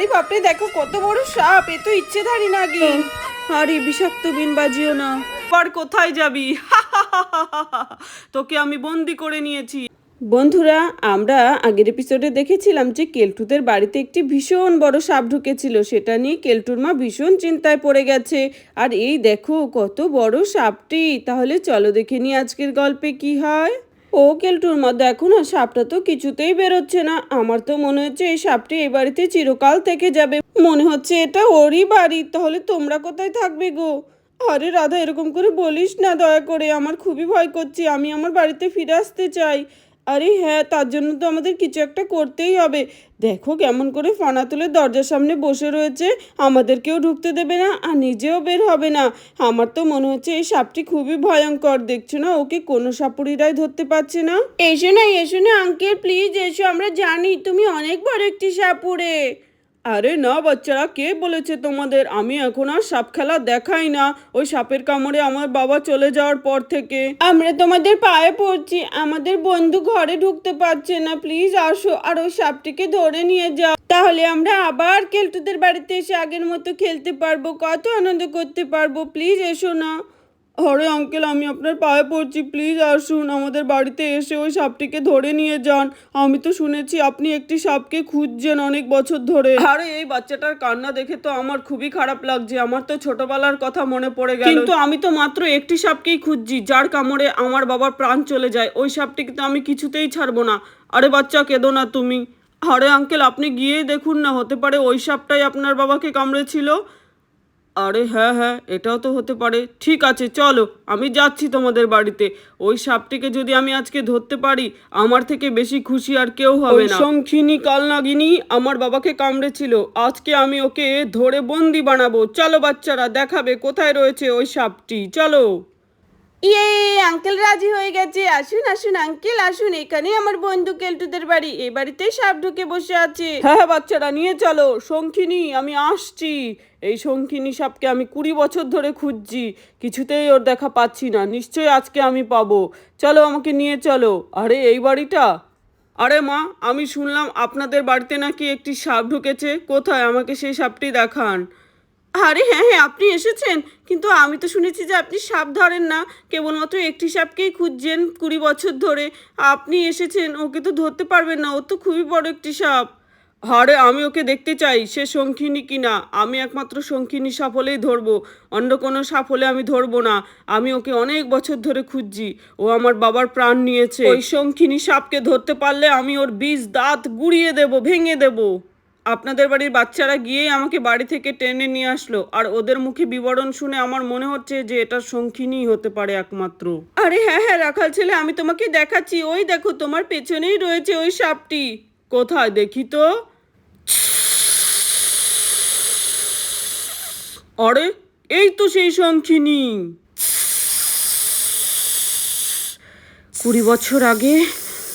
আরে বাপরে, দেখো কত বড় সাপ, এ তো ইচ্ছেধারী নাগিন। আরে বিষাক্ত বিন বাজিও না। পর কোথায় যাবি? তোকে আমি বন্দি করে নিয়েছি। বন্ধুরা, আমরা আগের এপিসোডে দেখেছিলাম যে কেলটুদের বাড়িতে একটি ভীষণ বড় সাপ ঢুকেছিল। সেটা নিয়ে কেলটুর মা ভীষণ চিন্তায় পড়ে গেছে। আর এই দেখো, কত বড় সাপটি। তাহলে চলো দেখে নি আজকের গল্পে কি হয়। ও কেলটুর মধ্যে এখন আর সাপটা তো কিছুতেই বেরোচ্ছে না। আমার তো মনে হচ্ছে এই সাপটি এই বাড়িতে চিরকাল থেকে যাবে। মনে হচ্ছে এটা ওরই বাড়ি, তাহলে তোমরা কোথায় থাকবে গো? আরে রাধা, এরকম করে বলিস না দয়া করে। আমার খুবই ভয় করছি। আমি আমার বাড়িতে ফিরে আসতে চাই। আরে হ্যাঁ তার জন্য তো আমাদের কিছু একটা করতেই হবে। দেখো কেমন করে ফনা তুলে দরজার সামনে বসে রয়েছে, আমাদেরকেও ঢুকতে দেবে না আর নিজেও বের হবে না। আমার তো মনে হচ্ছে এই সাপটি খুবই ভয়ঙ্কর, দেখছ না? ওকে কোনো সাপুরিরাই ধরতে পারছে না। এসো না এসো না আঙ্কেল প্লিজ এসো, আমরা জানি তুমি অনেক বড় একটি সাপুরে আরে না বাচ্চারা, কে বলেছে তোমাদের? আমি এখন আর সাপ খেলা দেখাই না। ওই সাপের কামড়ে আমার বাবা চলে যাওয়ার পর থেকে। আমরা তোমাদের পায়ে পড়ছি। আমাদের বন্ধু ঘরে ঢুকতে পারছে না। প্লিজ আসো আর ওই সাপটিকে ধরে নিয়ে যাও। তাহলে আমরা আবার কেলটুদের বাড়িতে এসে আগের মতো খেলতে পারব, কত আনন্দ করতে পারব। প্লিজ এসো না। আরে আঙ্কেল আমি আপনার পায়ে পড়ছি। প্লিজ আসুন আমাদের বাড়িতে এসে ওই সাপটিকে ধরে নিয়ে যান। আমি তো শুনেছি আপনি একটি সাপকে খুঁজছেন অনেক বছর ধরে। আরে এই বাচ্চাটার কান্না দেখে তো আমার খুবই খারাপ লাগছে। আমার তো ছোটবেলার কথা মনে পড়ে গেল। কিন্তু আমি তো মাত্র একটি সাপকেই খুঁজছি যার কামড়ে আমার বাবার প্রাণ চলে যায়। ওই সাপটিকে তো আমি কিছুতেই ছাড়বো না। আরে বাচ্চা কেঁদো না তুমি। আরে আঙ্কেল আপনি গিয়েই দেখুন না হতে পারে ওই সাপটাই আপনার বাবাকে কামড়েছিল। আরে হ্যাঁ হ্যাঁ এটাও তো হতে পারে। ঠিক আছে, চলো, আমি যাচ্ছি তোমাদের বাড়িতে। ওই সাপটিকে যদি আমি আজকে ধরতে পারি, আমার থেকে বেশি খুশি আর কেউ হবে না। শঙ্খিনী কালনাগিনী আমার বাবাকে কামড়েছিল। আজকে আমি ওকে ধরে বন্দি বানাবো। চলো বাচ্চারা, দেখাবে কোথায় রয়েছে ওই সাপটি। চলো। ইয়ে আঙ্কেল রাজি হয়ে গেছে। আসুন আসুন আঙ্কেল আসুন। এখানে আমার বন্ধু কেলটুদের বাড়ি। এই বাড়িতেই সাপ ঢুকে বসে আছে। হ্যাঁ হ্যাঁ বাচ্চারা, নিয়ে চলো। শঙ্খিনী আমি আসছি। এই শঙ্খিনী সাপকে আমি কুড়ি বছর ধরে খুঁজছি। কিছুতেই ওর দেখা পাচ্ছি না। নিশ্চয়ই আজকে আমি পাবো। চলো, আমাকে নিয়ে চলো। আরে, এই বাড়িটা? আরে মা, আমি শুনলাম আপনাদের বাড়িতে নাকি একটি সাপ ঢুকেছে। কোথায়? আমাকে সেই সাপটি দেখান। আরে হ্যাঁ হ্যাঁ আপনি এসেছেন। কিন্তু আমি তো শুনেছি যে আপনি সাপ ধরেন না। কেবলমাত্র একটি সাপকেই খুঁজছেন কুড়ি বছর ধরে। আপনি এসেছেন, ওকে তো ধরতে পারবেন না। ও তো খুবই বড় একটি সাপ। আরে, আমি ওকে দেখতে চাই। সে শঙ্খিনী কিনা আমি একমাত্র শঙ্খিনী সাপ হলেই ধরবো। অন্য কোনো সাপ হলে আমি ধরবো না। আমি ওকে অনেক বছর ধরে খুঁজছি। ও আমার বাবার প্রাণ নিয়েছে। ওই শঙ্খিনী সাপকে ধরতে পারলে আমি ওর বীজ, দাঁত গুড়িয়ে দেব, ভেঙে দেবো। আপনাদের বাড়ির বাচ্চারা গিয়েই আমাকে বাড়ি থেকে টেনে নিয়ে আসলো, আর ওদের মুখে বিবরণ শুনে আমার মনে হচ্ছে যে এটা শঙ্খিনীই হতে পারে একমাত্র। আরে হ্যাঁ হ্যাঁ রাখাল ছেলে, আমি তোমাকে দেখাচ্ছি, ওই দেখো তোমার পেছনেই রয়েছে ওই সাপটি। কোথায় দেখি তো? আরে, এই তো সেই শঙ্খিনী কুড়ি বছর আগে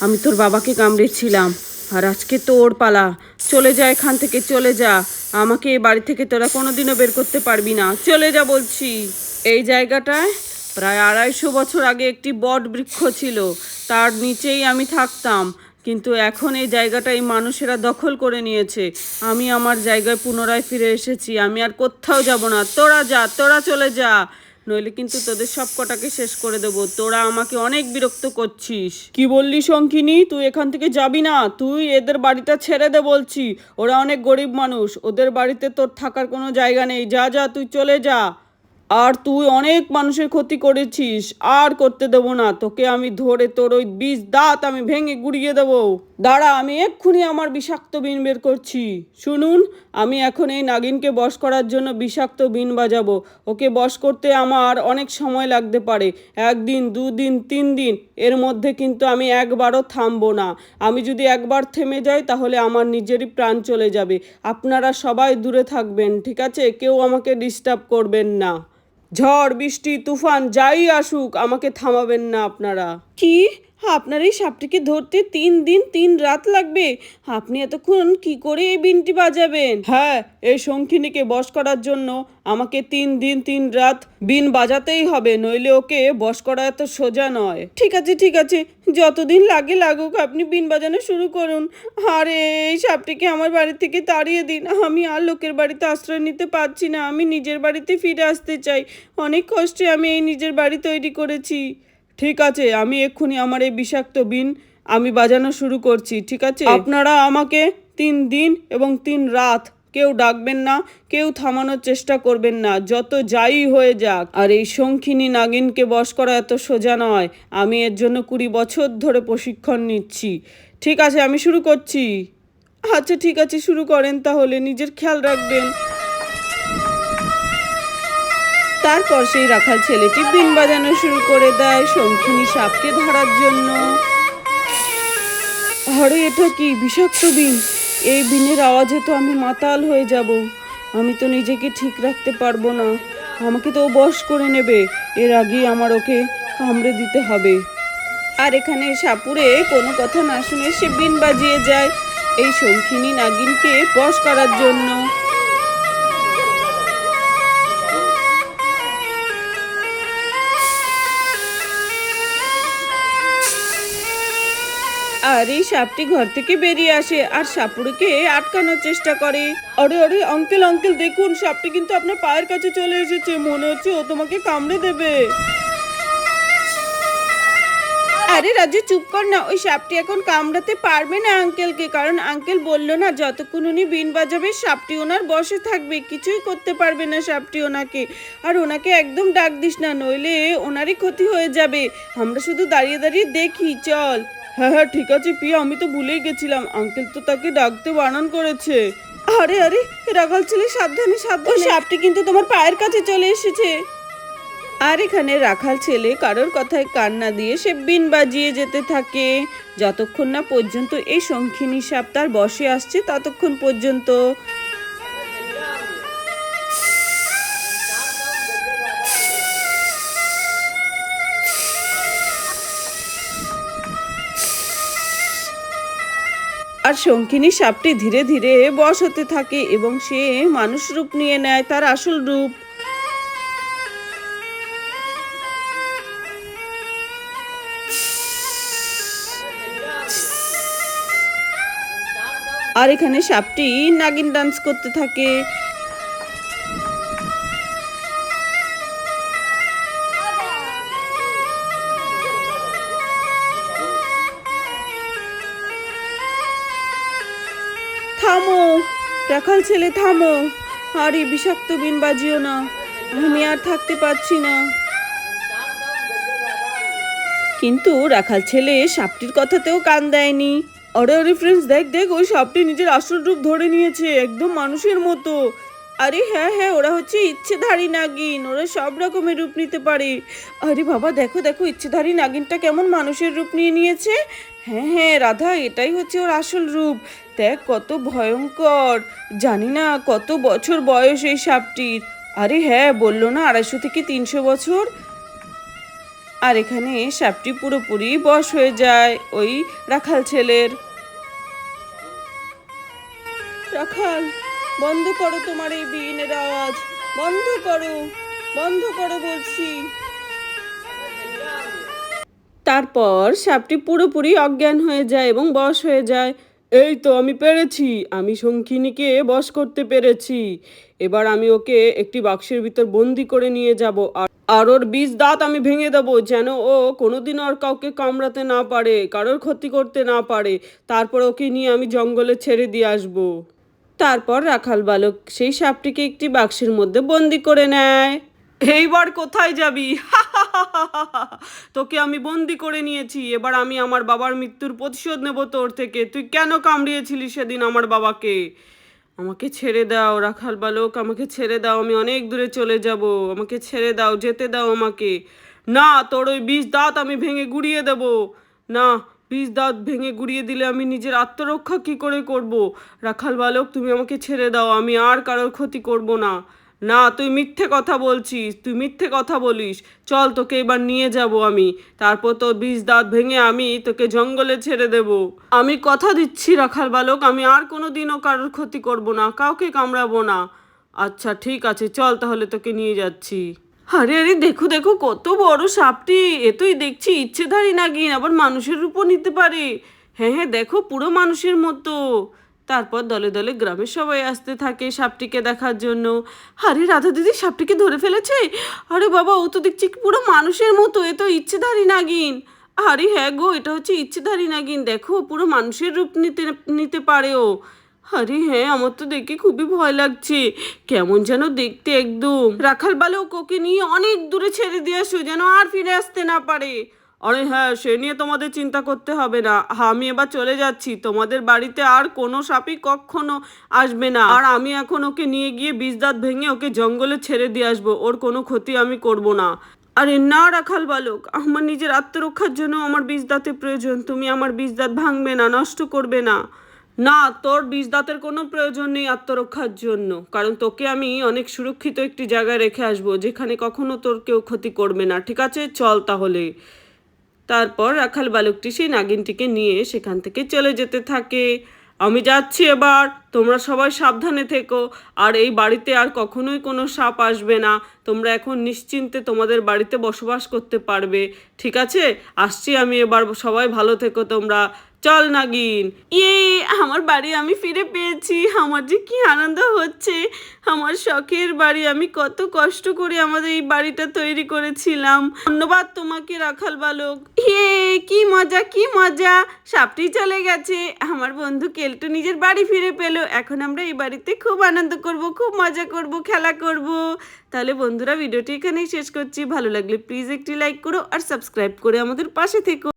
আমি তোর বাবাকে কামড়েছিলাম। আর আজকে তোর পালা। চলে যা এখান থেকে, চলে যা। আমাকে এ বাড়ি থেকে তোরা কোনোদিনও বের করতে পারবি না। চলে যা বলছি। এই জায়গাটায় প্রায় আড়াইশো বছর আগে একটি বট বৃক্ষ ছিল। তার নিচেই আমি থাকতাম। কিন্তু এখন এই জায়গাটা এই মানুষেরা দখল করে নিয়েছে। আমি আমার জায়গায় পুনরায় ফিরে এসেছি। আমি আর কোথাও যাব না। তোরা যা, তোরা চলে যা। নইলে কিন্তু তোদের সব কটাকে শেষ করে দেবো। তোরা আমাকে অনেক বিরক্ত করছিস। কি বললি শঙ্কিনী? তুই এখান থেকে যাবি না? তুই এদের বাড়িটা ছেড়ে দে বলছি। ওরা অনেক গরিব মানুষ। ওদের বাড়িতে তোর থাকার কোনো জায়গা নেই। যা যা, তুই চলে যা। আর তুই অনেক মানুষের ক্ষতি করেছিস। আর করতে দেবো না। তোকে আমি ধরে তোর ওই বিষ দাঁত আমি ভেঙে গুড়িয়ে দেবো। দাঁড়া, আমি এক্ষুনি আমার বিষাক্ত বিন বের করছি। শুনুন, আমি এখন এই নাগিনকে বশ করার জন্য বিষাক্ত বিন বাজাবো। ওকে বশ করতে আমার অনেক সময় লাগতে পারে। একদিন, দুদিন তিন দিন এর মধ্যে কিন্তু আমি একবারও থামবো না। আমি যদি একবার থেমে যাই, তাহলে আমার নিজেরই প্রাণ চলে যাবে। আপনারা সবাই দূরে থাকবেন, ঠিক আছে? কেউ আমাকে ডিস্টার্ব করবেন না। ঝড়, বৃষ্টি, তুফান, যাই আসুক, আমাকে থামাবেন না আপনারা। কি? আপনার এই সাপটিকে ধরতে তিন দিন, তিন রাত লাগবে। আপনি এতক্ষণ কি করে এই বিনটি বাজাবেন? হ্যাঁ এই শঙ্খিনীকে বশ করার জন্য আমাকে তিন দিন, তিন রাত বিন বাজাতেই হবে, নইলে ওকে বশ করা এত সোজা নয়। ঠিক আছে ঠিক আছে, যতদিন লাগে লাগুক আপনি বিন বাজানো শুরু করুন। আর, এই সাপটিকে আমার বাড়ি থেকে তাড়িয়ে দিন। আমি আর লোকের বাড়িতে আশ্রয় নিতে পারছি না, আমি নিজের বাড়িতে ফিরে আসতে চাই। অনেক কষ্টে আমি এই নিজের বাড়ি তৈরি করেছি। ঠিক আছে, আমি এক্ষুনি আমার এই বিষাক্ত বিন আমি বাজানো শুরু করছি, ঠিক আছে? আপনারা আমাকে তিন দিন এবং তিন রাত কেউ ডাকবেন না, কেউ থামানোর চেষ্টা করবেন না, যত যাই হয়ে যাক। আর এই শঙ্খিনী নাগিনকে বশ করা এত সোজা নয়, আমি এর জন্য কুড়ি বছর ধরে প্রশিক্ষণ নিচ্ছি। ঠিক আছে, আমি শুরু করছি। আচ্ছা ঠিক আছে, শুরু করেন তাহলে, নিজের খেয়াল রাখবেন। তারপর সেই রাখাল ছেলেটি বিন বাজানো শুরু করে দেয় শঙ্খিনী সাপকে ধরার জন্য। আরে, এটা কি বিষাক্ত বিন? এই বিনের আওয়াজে তো আমি মাতাল হয়ে যাব। আমি তো নিজেকে ঠিক রাখতে পারব না। আমাকে তো বশ করে নেবে। এর আগেই আমার ওকে কামড়ে দিতে হবে। আর এখানে সাপুরে কোনো কথা না শুনে সে বিন বাজিয়ে যায় এই শঙ্খিনী নাগিনকে বশ করার জন্য। আর এই সাপটি ঘর থেকে বেরিয়ে আসে আর সাপুড়কে আটকানোর চেষ্টা করে। আরে আরে অঙ্কেল আঙ্কেল দেখুন, সাপটি কিন্তু আপনার পায়ের কাছে চলে এসেছে। মনে হচ্ছে ও তোমাকে কামড়ে দেবে। আরে রাজু, চুপ কর না, ওই সাপটি এখন কামড়াতে পারবে না আঙ্কেলকে কারণ আঙ্কেল বলল না, যতক্ষণ উনি বিন বাজাবে, সাপটি ওনার বসে থাকবে, কিছুই করতে পারবে না সাপটি ওনাকে। আর ওনাকে একদম ডাক দিস না, নইলে ওনারই ক্ষতি হয়ে যাবে। আমরা শুধু দাঁড়িয়ে দাঁড়িয়ে দেখি, চল। হ্যাঁ হ্যাঁ ঠিক আছে পিয়া আমি তো ভুলেই গেছিলাম। আঙ্কেল তো তাকে ডাকতে বারণ করেছে। আরে আরে রাখাল ছেলে সাবধানে সাবধানে। সাপটি কিন্তু তোমার পায়ের কাছে চলে এসেছে। আর এখানে রাখাল ছেলে কারোর কথায় কান্না দিয়ে সে বিন বাজিয়ে যেতে থাকে। যতক্ষণ না পর্যন্ত এই শঙ্খিনী সাপ তার বসে আসছে ততক্ষণ পর্যন্ত আর শঙ্কিনী সাপটি ধীরে ধীরে বশ হতে থাকে এবং সে মানুষ রূপ নিয়ে নেয় তার আসল রূপ। আর এখানে সাপটি নাগিন ডান্স করতে থাকে। রাখাল ছেলে, থামো। আর এই বিষাক্ত বিন বাজিও না। আমি আর থাকতে পারছি না। কিন্তু রাখাল ছেলে সাপটির কথাতেও কান দেয়নি। আরে আরে ফ্রেন্ডস দেখ দেখ, ওই সাপটি নিজের আসল রূপ ধরে নিয়েছে, একদম মানুষের মতো। আরে হ্যাঁ হ্যাঁ ওরা হচ্ছে ইচ্ছেধারী নাগিন, ওরা সব রকমের রূপ নিতে পারে। আরে বাবা, দেখো দেখো, ইচ্ছেধারী নাগিনটা কেমন মানুষের রূপ নিয়ে নিয়েছে। হ্যাঁ হ্যাঁ রাধা, এটাই হচ্ছে ওর আসল রূপ। দেখ কত ভয়ঙ্কর। জানি না কত বছর বয়স এই সাপটির। আরে হ্যাঁ বলল না আড়াইশো থেকে তিনশো বছর? আর এখানে সাপটি পুরোপুরি বশ হয়ে যায় ওই রাখাল ছেলের। রাখাল, বন্ধ করো তোমার এই বিনের আওয়াজ। বন্ধ করো বন্ধ করো বলছি। তারপর সাপটি পুরোপুরি অজ্ঞান হয়ে যায় এবং বশ হয়ে যায়। এই তো আমি পেরেছি, আমি শঙ্খিনীকে বশ করতে পেরেছি। এবার আমি ওকে একটি বাক্সের ভিতর বন্দি করে নিয়ে যাব আর আর ওর বীজ দাঁত আমি ভেঙে দেবো যেন ও কোনোদিন আর কাউকে কামড়াতে না পারে, কারোর ক্ষতি করতে না পারে। তারপর ওকে নিয়ে আমি জঙ্গলে ছেড়ে দিয়ে আসব। তারপর রাখাল বালক সেই সাপটিকে একটি বাক্সের মধ্যে বন্দি করে নেয়। এইবার কোথায় যাবি? তোকে আমি বন্দি করে নিয়েছি, এবার আমি আমার বাবার মৃত্যুর প্রতিশোধ নেব তোর থেকে। তুই কেন কামড়িয়েছিলি সেদিন আমার বাবাকে? আমাকে ছেড়ে দাও, রাখাল বালক, আমাকে ছেড়ে দাও, আমি অনেক দূরে চলে যাব। আমাকে ছেড়ে দাও, যেতে দাও আমাকে। না, তোর ওই বিষ দাঁত আমি ভেঙে গুড়িয়ে দেব। না, বিষ দাঁত ভেঙে গুড়িয়ে দিলে আমি নিজের আত্মরক্ষা কি করে করব? রাখাল বালক, তুমি আমাকে ছেড়ে দাও, আমি আর কারোর ক্ষতি করব না। না, তুই মিথ্যে কথা বলছিস, তুই মিথ্যে কথা বলিস। চল, তোকে এবার নিয়ে যাব আমি। তারপর তোর বিষ দাঁত ভেঙে আমি তোকে জঙ্গলে ছেড়ে দেব। আমি কথা দিচ্ছি, রাখাল বালক, আমি আর কোনো দিনও কারোর ক্ষতি করব না, কাউকে কামড়াবো না। আচ্ছা ঠিক আছে, চল তাহলে তোকে নিয়ে যাচ্ছি। আরে আরে, দেখো দেখো, কত বড় সাপটি। এ তুই দেখছি ইচ্ছেধারী নাগিন, আবার মানুষের রূপও নিতে পারে। হ্যাঁ হ্যাঁ দেখো, পুরো মানুষের মতো। তারপর দলে দলে গ্রামের সবাই আসতে থাকে সাপটিকে দেখার জন্য। আরে রাধা দিদি, সাপটিকে ধরে ফেলেছে? আরে বাবা, ও তো দেখছি পুরো মানুষের মতো, এ তো ইচ্ছেধারী নাগিন। আরে হ্যাঁ গো, এটা হচ্ছে ইচ্ছেধারী নাগিন, দেখো পুরো মানুষের রূপ নিতে নিতে পারে ও। আরে হ্যাঁ আমার তো দেখে খুবই ভয় লাগছে। কেমন যেন দেখতে একদম। রাখাল বালক ওকে নিয়ে অনেক দূরে ছেড়ে দিয়ে আসো, যেন আর ফিরে আসতে না পারে। আরে হ্যাঁ সে নিয়ে তোমাদের চিন্তা করতে হবে না। হ্যাঁ, আমি এবার চলে যাচ্ছি। তোমাদের বাড়িতে আর কোনো সাপই কখনো আসবে না। আর আমি এখন ওকে নিয়ে গিয়ে বীজ দাঁত ভেঙে ওকে জঙ্গলে ছেড়ে দিয়ে আসব। ওর কোনো ক্ষতি আমি করব না। আরে না রাখাল বালক আমার নিজের আত্মরক্ষার জন্য আমার বীজ দাঁতের প্রয়োজন। তুমি আমার বীজ দাঁত ভাঙবে না নষ্ট করবে না। না তোর বীজ দাঁতের কোনো প্রয়োজন নেই আত্মরক্ষার জন্য। কারণ তোকে আমি অনেক সুরক্ষিত একটি জায়গায় রেখে আসব যেখানে কখনো তোর কেউ ক্ষতি করবে না। ঠিক আছে? চল তাহলে। তারপর রাখাল বালকটি সেই নাগিনটিকে নিয়ে সেখান থেকে চলে যেতে থাকে। আমি যাচ্ছি এবার, তোমরা সবাই সাবধানে থেকো, আর এই বাড়িতে আর কখনোই কোনো সাপ আসবে না। তোমরা এখন নিশ্চিন্তে তোমাদের বাড়িতে বসবাস করতে পারবে। ঠিক আছে? আসছি আমি এবার, সবাই ভালো থেকো তোমরা। চল নাগিন। ইয়ে আমার বাড়ি আমি ফিরে পেয়েছি। আমার যে কি আনন্দ হচ্ছে। আমার শখের বাড়ি। আমি কত কষ্ট করে আমাদের এই বাড়িটা তৈরি করেছিলাম। ধন্যবাদ তোমাকে, রাখাল বালক। ইয়ে কি মজা কি মজা। সাপটি চলে গেছে। আমার বন্ধু কেলটু নিজের বাড়ি ফিরে পেল। এখন আমরা এই বাড়িতে খুব আনন্দ করব, খুব মজা করব, খেলা করব। তাহলে বন্ধুরা, ভিডিওটি এখানেই শেষ করছি। ভালো লাগলে প্লিজ একটি লাইক করো আর সাবস্ক্রাইব করে আমাদের পাশে থেকো।